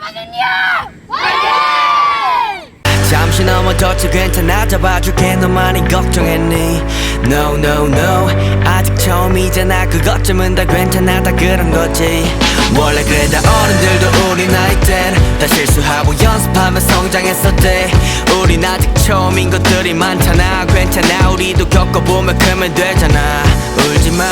화이팅! 잠시 넘어졌지 괜찮아? 잡아줄게. 너만이 걱정했니? No no no. 아직 처음이잖아. 그것쯤은 다 괜찮아. 다 그런 거지. 원래 그래 다 어른들도 우리 나이 땐다 실수하고 연습하며 성장했었대. 우린 아직 처음인 것들이 많잖아. 괜찮아. 우리도 겪어보면 크면 되잖아. 울지마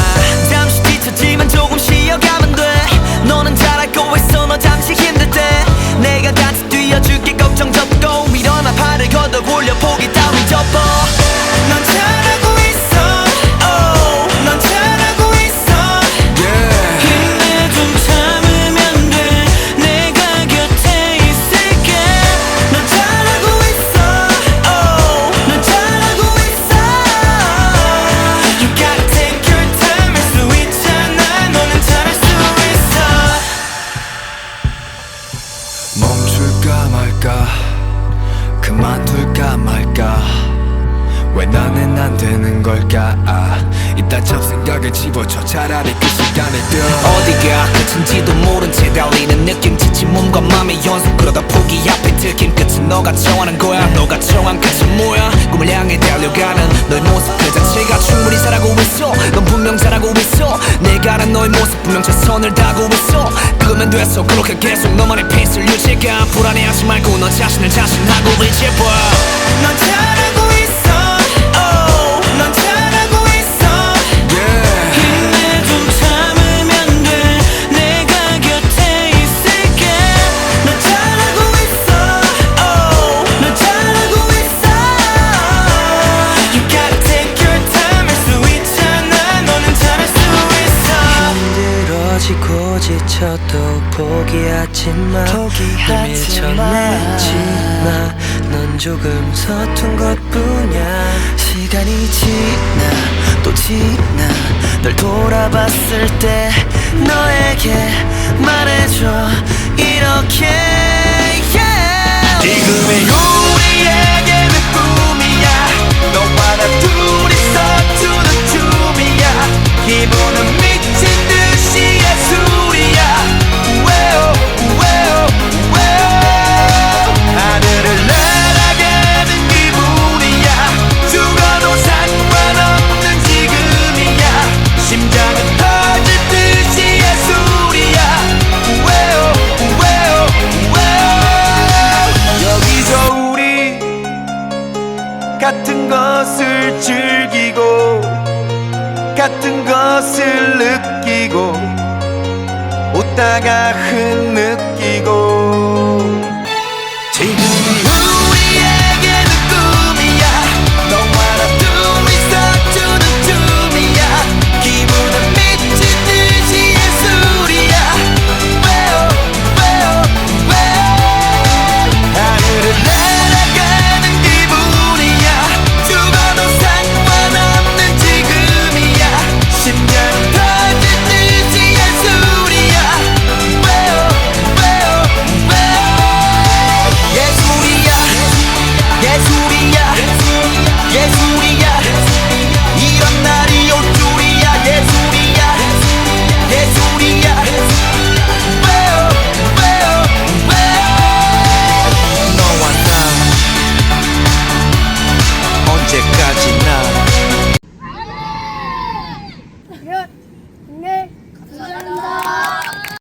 왜 나는 안 되는 걸까? 아, 이딴 잡생각을 집어쳐 차라리 그 시간에 뛰어. 어디가 끝인지도 모른 채 달리는 느낌 지친 몸과 맘의 연속 그러다 포기 앞에 들킨 끝은 너가 정하는 거야. 너가 정한 끝은 뭐야? 꿈을 향해 달려가는 너의 모습 그 자체가 충분히 잘하고 있어. 넌 분명 잘하고 있어. 내가 아는 너의 모습 분명 최선을 다하고 있어. 그거면 됐어 그렇게 계속 너만의 페이스를 유지가 불안해하지 말고 너 자신을 자신하고 의지해봐. 넌 잘하고 힘들어지고 지쳐도 포기하지 마. 포기하지 밀쳐내지 마 넌 조금 서툰 것뿐이야. 시간이 지나. 또 지나. 널 돌아봤을 때 너에게 같은 것을 즐기고 같은 것을 느끼고 웃다가 흐느끼고